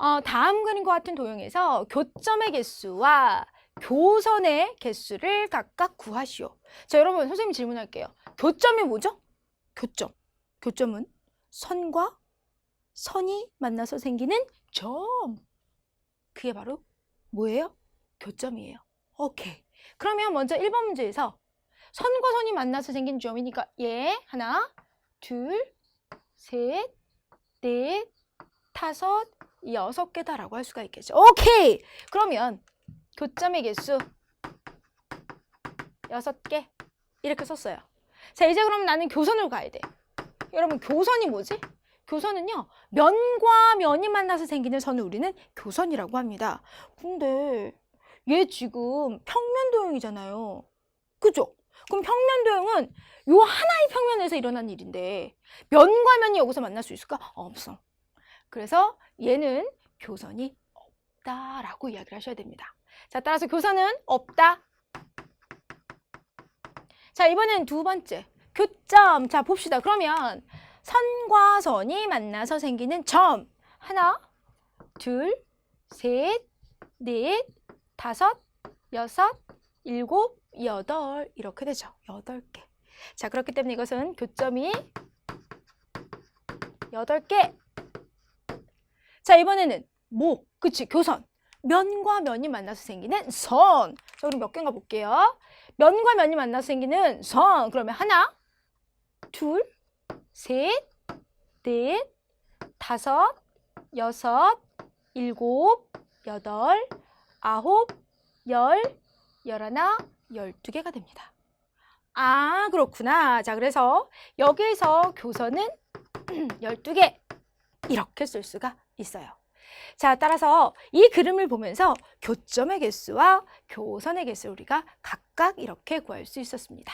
어, 다음 그림과 같은 도형에서 교점의 개수와 교선의 개수를 각각 구하시오. 자, 여러분 선생님 질문할게요. 교점이 뭐죠? 교점. 교점은 선과 선이 만나서 생기는 점. 그게 바로 뭐예요? 교점이에요. 오케이. 그러면 먼저 1번 문제에서 선과 선이 만나서 생긴 점이니까 얘 하나, 둘, 셋, 넷, 다섯, 여섯 개다라고 할 수가 있겠죠. 오케이. 그러면 교점의 개수 여섯 개 이렇게 썼어요. 자 이제 그럼 나는 교선으로 가야 돼. 여러분 교선이 뭐지? 교선은요 면과 면이 만나서 생기는 선을 우리는 교선이라고 합니다. 근데 얘 지금 평면 도형이잖아요. 그죠? 그럼 평면 도형은 요 하나의 평면에서 일어난 일인데 면과 면이 여기서 만날 수 있을까? 없어. 그래서 얘는 교선이 없다라고 이야기를 하셔야 됩니다. 자, 따라서 교선은 없다. 자, 이번엔 두 번째. 교점. 자, 봅시다. 그러면 선과 선이 만나서 생기는 점. 하나, 둘, 셋, 넷, 다섯, 여섯, 일곱, 여덟. 이렇게 되죠. 여덟 개. 자, 그렇기 때문에 이것은 교점이 여덟 개. 자, 이번에는 뭐? 그치, 교선. 면과 면이 만나서 생기는 선. 자, 그럼 몇 개인가 볼게요. 면과 면이 만나서 생기는 선. 그러면 하나, 둘, 셋, 넷, 다섯, 여섯, 일곱, 여덟, 아홉, 열, 열하나, 열두 개가 됩니다. 아, 그렇구나. 자, 그래서 여기에서 교선은 12개 이렇게 쓸 수가 있어요. 자, 따라서 이 그림을 보면서 교점의 개수와 교선의 개수를 우리가 각각 이렇게 구할 수 있었습니다.